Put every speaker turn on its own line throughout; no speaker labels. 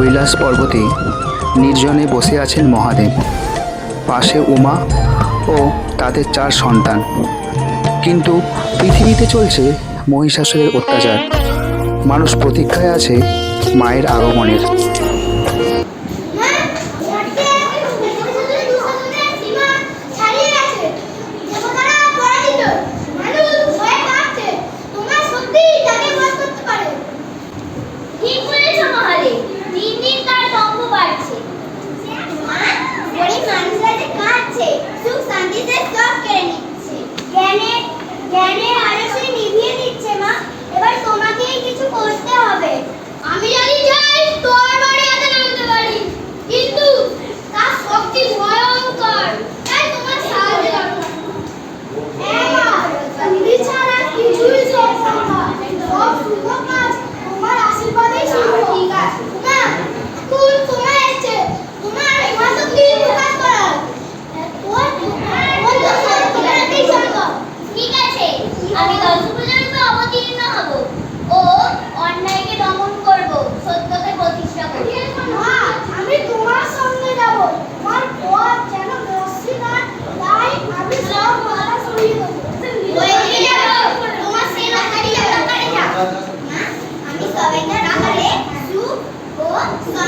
কৈলাস পর্বতে নির্জনে বসে আছেন মহাদেব। পাশে উমা ও তাদের চার সন্তান। কিন্তু পৃথিবীতে চলছে মহিষাসুরের অত্যাচার। মানুষ প্রতীক্ষায় আছে মায়ের আগমনের।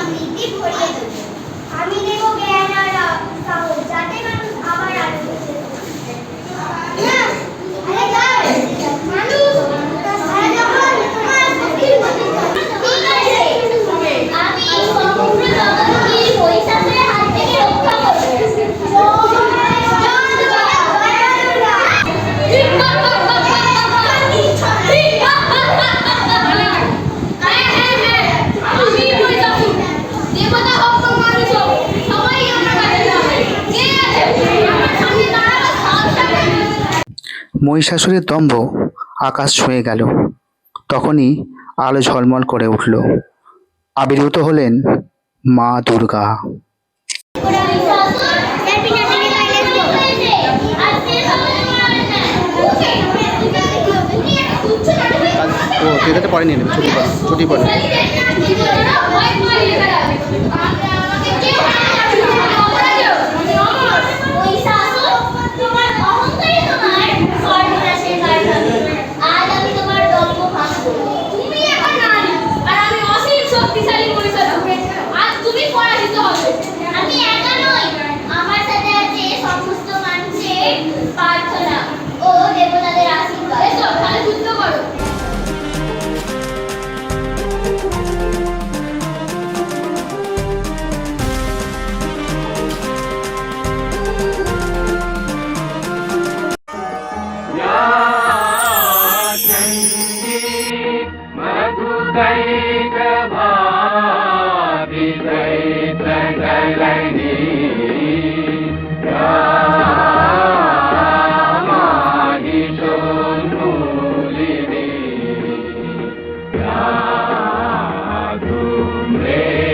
সমৃদ্ধি ভরিয়ে দেবে। আমি নেব জ্ঞান আর উৎসাহ যাতে মানুষ আবার আলো মহিষাসুরের
দম্ভ আকাশ ছুঁয়ে গেল। তখনই আলো ঝলমল করে উঠল। আবির্ভূত হলেন মা দুর্গা। ও ছুটি পড়ে ছুটি পড়ে। প্রার্থনা ও দেবতাদের আশীর্বাদ
এসব তাহলে যুদ্ধ করো मधुकैकभा